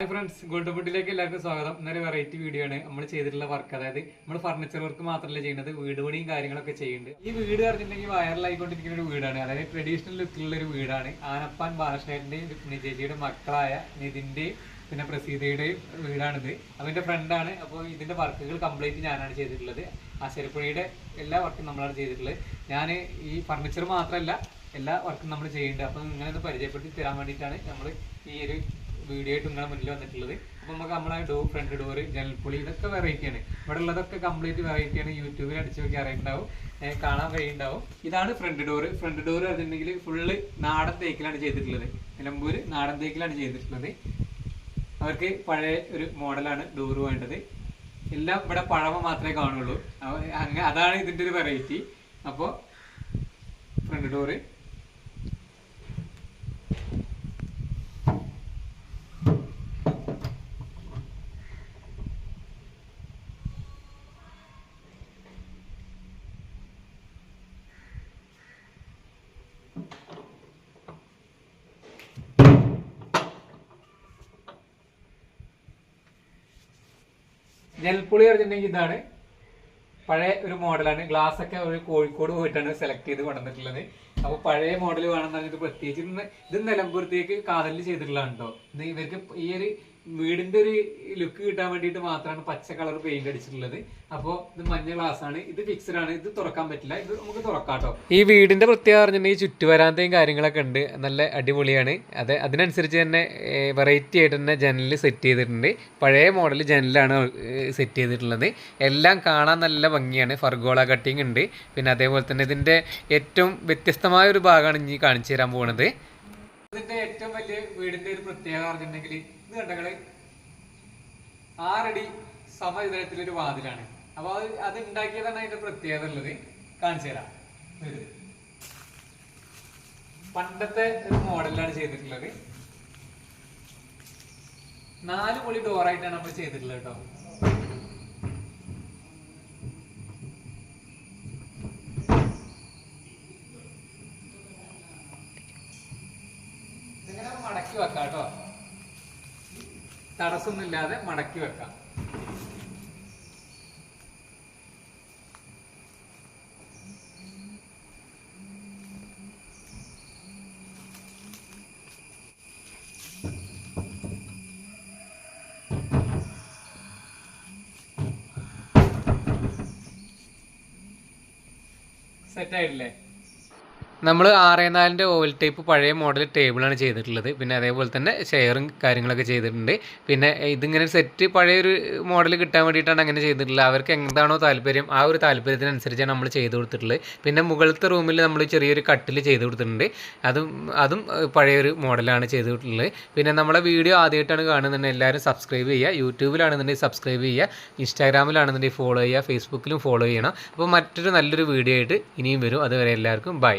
Hi friends gold ഫുഡിലേക്ക് എല്ലാവർക്കും സ്വാഗതം. ഇന്നൊരു വെറൈറ്റി വീഡിയോ ആണ്. നമ്മൾ ചെയ്തിട്ടുള്ള വർക്ക് അതായത് നമ്മൾ ഫർണിച്ചർ വർക്ക് മാത്രമല്ല ചെയ്യുന്നത് വീട് പണിയും കാര്യങ്ങളൊക്കെ ചെയ്യുന്നുണ്ട്. ഈ വീട് പറഞ്ഞിട്ടുണ്ടെങ്കിൽ വൈറലായിക്കൊണ്ടിരിക്കുന്ന ഒരു വീടാണ്. അതായത് ട്രഡീഷണൽ ലുക്കിലുള്ള ഒരു വീടാണ്. ആനപ്പാൻ ബാലകൃഷ്ണേട്ടന്റെയും നിജേജിയുടെ മക്കളായ നിതിന്റെയും പിന്നെ പ്രസീതയുടെയും വീടാണിത്. അതിന്റെ ഫ്രണ്ടാണ് അപ്പോൾ ഇതിന്റെ വർക്കുകൾ കംപ്ലീറ്റ് ഞാനാണ് ചെയ്തിട്ടുള്ളത്. ആശാരിപ്പുഴയുടെ എല്ലാ വർക്കും നമ്മളാണ് ചെയ്തിട്ടുള്ളത്. ഞാൻ ഈ ഫർണിച്ചർ മാത്രമല്ല എല്ലാ വർക്കും നമ്മൾ ചെയ്യുന്നുണ്ട്. അപ്പോൾ നിങ്ങളെ ഒന്ന് പരിചയപ്പെടുത്തി തരാൻ വേണ്ടിയിട്ടാണ് നമ്മൾ ഈ ഒരു വീഡിയോ ആയിട്ട് നിങ്ങളുടെ മുന്നിൽ വന്നിട്ടുള്ളത്. അപ്പോൾ നമുക്ക് നമ്മളെ ഡോ ഫ്രണ്ട് ഡോറ് ജനൽപ്പുളി ഇതൊക്കെ വെറൈറ്റിയാണ് ഇവിടെ ഉള്ളതൊക്കെ കംപ്ലീറ്റ് വെറൈറ്റിയാണ് യൂട്യൂബിൽ അടിച്ചു നോക്കി അറിയുണ്ടാവും കാണാൻ കഴിയുണ്ടാവും ഇതാണ് ഫ്രണ്ട് ഡോർ ഫ്രണ്ട് ഡോർ പറഞ്ഞിട്ടുണ്ടെങ്കിൽ ഫുള്ള് നാടൻ തേക്കിലാണ് ചെയ്തിട്ടുള്ളത്. നിലമ്പൂർ നാടൻ തേക്കിലാണ് ചെയ്തിട്ടുള്ളത്. അവർക്ക് പഴയ ഒരു മോഡലാണ് ഡോർ വേണ്ടത്. എല്ലാം ഇവിടെ പഴമ മാത്രമേ കാണുള്ളൂ. അതാണ് ഇതിന്റെ ഒരു വെറൈറ്റി അപ്പോൾ ഫ്രണ്ട് ഡോറ് ജൽപ്പുളി പറഞ്ഞിട്ടുണ്ടെങ്കിൽ ഇതാണ്. പഴയ ഒരു മോഡലാണ്. ഗ്ലാസ് ഒക്കെ ഒരു കോഴിക്കോട് പോയിട്ടാണ് സെലക്ട് ചെയ്ത് കൊണ്ടുവന്നിട്ടുള്ളത്. അപ്പൊ പഴയ മോഡൽ വേണമെന്നാണ് ഇത് പ്രത്യേകിച്ച് ഇത് നിലമ്പൂരത്തേക്ക് കാതലിൽ ചെയ്തിട്ടുള്ളതാണ് കേട്ടോ ഇത് ഇവർക്ക് ഈ ഒരു വീടിന്റെ ഒരു ലുക്ക് കിട്ടാൻ വേണ്ടിയിട്ട് മാത്രമാണ് പച്ച കളർ പെയിന്റ് അടിച്ചിട്ടുള്ളത്. അപ്പോൾ ഇത് മഞ്ഞ ഗ്ലാസ് ആണ്. ഇത് ഫിക്സഡ് ആണ്. ഇത് തുറക്കാൻ പറ്റില്ല. ഇത് നമുക്ക് തുറക്കാട്ടോ കേട്ടോ ഈ വീടിന്റെ പ്രത്യേകത പറഞ്ഞിട്ടുണ്ടെങ്കിൽ ചുറ്റുവരാന്തയും കാര്യങ്ങളൊക്കെ ഉണ്ട്. നല്ല അടിപൊളിയാണ്. അത് അതിനനുസരിച്ച് തന്നെ വെറൈറ്റി ആയിട്ട് തന്നെ ജനലിൽ സെറ്റ് ചെയ്തിട്ടുണ്ട്. പഴയ മോഡൽ ജനലാണ് സെറ്റ് ചെയ്തിട്ടുള്ളത്. എല്ലാം കാണാൻ നല്ല ഭംഗിയാണ്. ഫർഗോള കട്ടിങ് ഉണ്ട്. പിന്നെ അതേപോലെ തന്നെ ഇതിന്റെ ഏറ്റവും വ്യത്യസ്തമായ ഒരു ഭാഗമാണ് ഇനി കാണിച്ചു തരാൻ പോകുന്നത് ഇതിന്റെ ഏറ്റവും വലിയ വീടിന്റെ ഒരു പ്രത്യേകത പറഞ്ഞിട്ടുണ്ടെങ്കിൽ ഇത് കണ്ടങ്ങൾ ആറടി സമചതുരത്തിലൊരു വാതിലാണ്. അപ്പൊ അത് അത് ഉണ്ടാക്കിയതാണ് അതിന്റെ പ്രത്യേകത ഉള്ളത്. കാണിച്ചു തരാം. പണ്ടത്തെ ഒരു മോഡലിലാണ് ചെയ്തിട്ടുള്ളത്. നാല് പൊളി ഡോറായിട്ടാണ് നമ്മൾ ചെയ്തിട്ടുള്ളത് കേട്ടോ. മടക്കി വെക്കാം കേട്ടോ തടസ്സമൊന്നുമില്ലാതെ മടക്കി വെക്കാം. സെറ്റ് ആയിട്ടില്ലേ? നമ്മൾ ആറേ നാലിന്റെ ഓവൽ ടൈപ്പ് പഴയ മോഡൽ ടേബിളാണ് ചെയ്തിട്ടുള്ളത്. പിന്നെ അതേപോലെ തന്നെ ഷെയറും കാര്യങ്ങളൊക്കെ ചെയ്തിട്ടുണ്ട്. പിന്നെ ഇതിങ്ങനെ സെറ്റ് പഴയൊരു മോഡൽ കിട്ടാൻ വേണ്ടിയിട്ടാണ് അങ്ങനെ ചെയ്തിട്ടുള്ളത്. അവർക്ക് എന്താണോ താല്പര്യം ആ ഒരു താല്പര്യത്തിനനുസരിച്ചാണ് നമ്മൾ ചെയ്ത് കൊടുത്തിട്ടുള്ളത്. പിന്നെ മുകളിലത്തെ റൂമിൽ നമ്മൾ ചെറിയൊരു കട്ടിൽ ചെയ്ത് കൊടുത്തിട്ടുണ്ട്. അതും അതും പഴയൊരു മോഡലാണ് ചെയ്തിട്ടുള്ളത് പിന്നെ നമ്മളെ വീഡിയോ ആദ്യമായിട്ടാണ് കാണുന്നുണ്ടെങ്കിൽ എല്ലാവരും സബ്സ്ക്രൈബ് ചെയ്യുക. യൂട്യൂബിലാണെന്നുണ്ടെങ്കിൽ സബ്സ്ക്രൈബ് ചെയ്യുക. ഇൻസ്റ്റാഗ്രാമിലാണെന്നുണ്ടെങ്കിൽ ഫോളോ ചെയ്യുക. ഫേസ്ബുക്കിലും ഫോളോ ചെയ്യണം. അപ്പോൾ മറ്റൊരു നല്ലൊരു വീഡിയോ ആയിട്ട് ഇനിയും വരും. അതുവരെ എല്ലാവർക്കും ബൈ